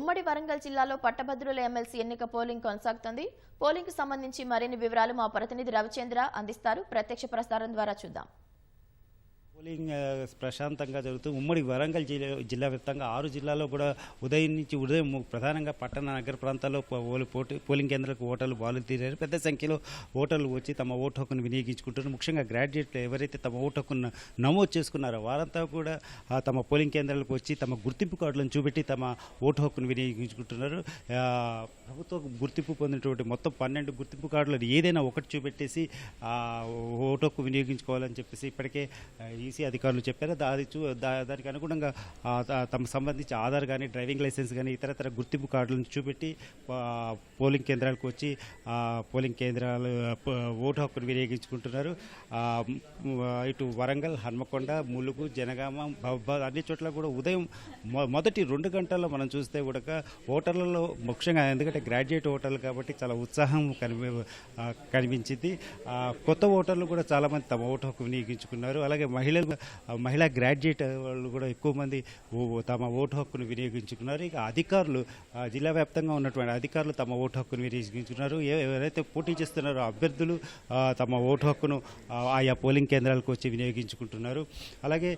ఉమ్మడి వరంగల్ జిల్లాలో పట్టభద్రుల ఎమ్మెల్సీ ఎన్నిక పోలింగ్ కొనసాగుతుంది. పోలింగ్కు సంబంధించి మరిన్ని వివరాలు మా ప్రతినిధి రవిచంద్ర అందిస్తారు. ప్రత్యక్ష ప్రసారం ద్వారా చూద్దాం. పోలింగ్ ప్రశాంతంగా జరుగుతూ ఉమ్మడి వరంగల్ జిల్లా జిల్లా వ్యాప్తంగా ఆరు జిల్లాలో కూడా ఉదయం నుంచి ఉదయం ప్రధానంగా పట్టణ నగర ప్రాంతాల్లో పోటీ పోలింగ్ కేంద్రాలకు ఓటర్లు బాలు తీరారు. పెద్ద సంఖ్యలో ఓటర్లు వచ్చి తమ ఓటు హక్కును వినియోగించుకుంటున్నారు. ముఖ్యంగా గ్రాడ్యుయేట్లు ఎవరైతే తమ ఓటు హక్కును నమోదు చేసుకున్నారో వారంతా కూడా తమ పోలింగ్ కేంద్రాలకు వచ్చి తమ గుర్తింపు కార్డులను చూపెట్టి తమ ఓటు హక్కును వినియోగించుకుంటున్నారు ప్రభుత్వ గుర్తింపు పొందినటువంటి మొత్తం పన్నెండు గుర్తింపు కార్డులు ఏదైనా ఒకటి చూపెట్టేసి ఓటు హక్కు వినియోగించుకోవాలని చెప్పేసి ఇప్పటికే ఈ ఈసీ అధికారులు చెప్పారు. అది చూ దానికి అనుగుణంగా తమకు సంబంధించి ఆధార్ కానీ డ్రైవింగ్ లైసెన్స్ కానీ ఇతరతర గుర్తింపు కార్డులను చూపెట్టి పోలింగ్ కేంద్రాలకు వచ్చి పోలింగ్ కేంద్రాలు ఓటు హక్కును వినియోగించుకుంటున్నారు. ఇటు వరంగల్ హన్మకొండ ములుగు జనగామ అన్ని చోట్ల కూడా ఉదయం మొదటి రెండు గంటల్లో మనం చూస్తే కూడా ఓటర్లలో ముఖ్యంగా ఎందుకంటే గ్రాడ్యుయేట్ ఓటర్లు కాబట్టి చాలా ఉత్సాహం కనిపి కనిపించింది. కొత్త ఓటర్లు కూడా చాలామంది తమ ఓటు హక్కు వినియోగించుకున్నారు. అలాగే మహిళ మహిళలు మహిళా గ్రాడ్యుయేట్ వాళ్ళు కూడా ఎక్కువ మంది తమ ఓటు హక్కును వినియోగించుకున్నారు. ఇక అధికారులు జిల్లా వ్యాప్తంగా ఉన్నటువంటి అధికారులు తమ ఓటు హక్కును వినియోగించుకున్నారు. ఎవరైతే పోటీ చేస్తున్నారో అభ్యర్థులు తమ ఓటు హక్కును ఆయా పోలింగ్ కేంద్రాలకు వచ్చి వినియోగించుకుంటున్నారు. అలాగే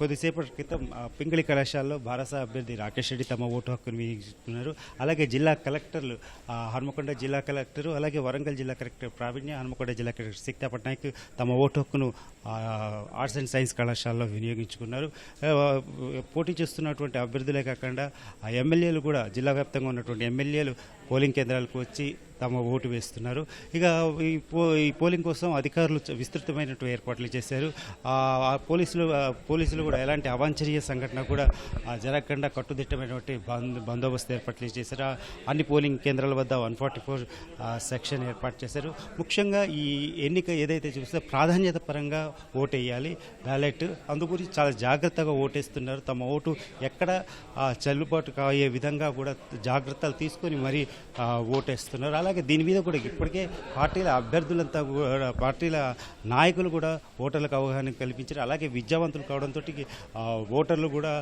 కొద్దిసేపటి క్రితం పింగళి కళాశాలలో భారత అభ్యర్థి రాకేష్ రెడ్డి తమ ఓటు హక్కును వినియోగించుకున్నారు. అలాగే జిల్లా కలెక్టర్లు హనుమకొండ హన్మకొండ జిల్లా కలెక్టర్ అలాగే వరంగల్ జిల్లా కలెక్టర్ ప్రావీణ్య హన్మకొండ జిల్లా కలెక్టర్ సీతా పట్నాయక్ తమ ఓటు హక్కును ఆర్ట్స్ అండ్ సైన్స్ కళాశాలలో వినియోగించుకున్నారు. పోటీ చేస్తున్నటువంటి అభ్యర్థులే కాకుండా ఆ ఎమ్మెల్యేలు కూడా జిల్లా వ్యాప్తంగా ఉన్నటువంటి ఎమ్మెల్యేలు పోలింగ్ కేంద్రాలకు వచ్చి తమ ఓటు వేస్తున్నారు. ఇక ఈ పో ఈ పోలింగ్ కోసం అధికారులు చ- విస్తృతమైనటువంటి ఏర్పాట్లు చేశారు. ఆ పోలీసులు పోలీసులు కూడా ఎలాంటి అవాంఛనీయ సంఘటన కూడా జరగకుండా కట్టుదిట్టమైనటువంటి బందోబస్తు ఏర్పాట్లు చేశారు. అన్ని పోలింగ్ కేంద్రాల వద్ద వన్ ఫార్టీ ఫోర్ సెక్షన్ ఏర్పాటు చేశారు. ముఖ్యంగా ఈ ఎన్నిక ఏదైతే చూస్తే ప్రాధాన్యత పరంగా ఓటు వేయాలి బ్యాలెట్ అందు గురించి చాలా జాగ్రత్తగా ఓటేస్తున్నారు. తమ ఓటు ఎక్కడ ఆ, చెల్లుబాటు అయ్యే విధంగా కూడా జాగ్రత్తలు తీసుకొని మరీ ఓటేస్తున్నారు. అలా అలాగే దీని మీద కూడా ఇప్పటికే పార్టీల అభ్యర్థులంతా కూడా పార్టీల నాయకులు కూడా ఓటర్లకు అవగాహన కల్పించారు. అలాగే విద్యావంతులు కావడంతో ఓటర్లు కూడా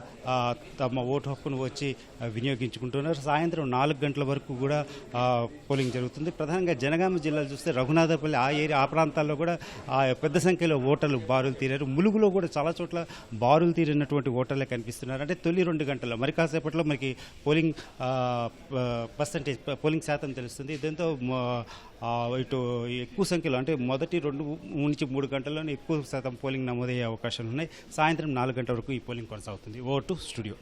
తమ ఓటు హక్కును వచ్చి వినియోగించుకుంటున్నారు. సాయంత్రం నాలుగు గంటల వరకు కూడా పోలింగ్ జరుగుతుంది. ప్రధానంగా జనగామ జిల్లాలో చూస్తే రఘునాథపల్లి ఆ ఏరియా ఆ ప్రాంతాల్లో కూడా ఆ, పెద్ద సంఖ్యలో ఓటర్లు బారులు తీరారు. ములుగులో కూడా చాలా చోట్ల బారులు తీరినటువంటి ఓటర్లే కనిపిస్తున్నారు. అంటే తొలి రెండు గంటల్లో మరి కాసేపట్లో మనకి పోలింగ్ పర్సంటేజ్ పోలింగ్ శాతం తెలుస్తుంది. దీంతో ఇటు ఎక్కువ సంఖ్యలో అంటే మొదటి రెండు నుంచి మూడు గంటల్లోనే ఎక్కువ శాతం పోలింగ్ నమోదయ్యే అవకాశాలు ఉన్నాయి. సాయంత్రం నాలుగు గంటల వరకు ఈ పోలింగ్ కొనసాగుతుంది. ఓ టు స్టూడియో.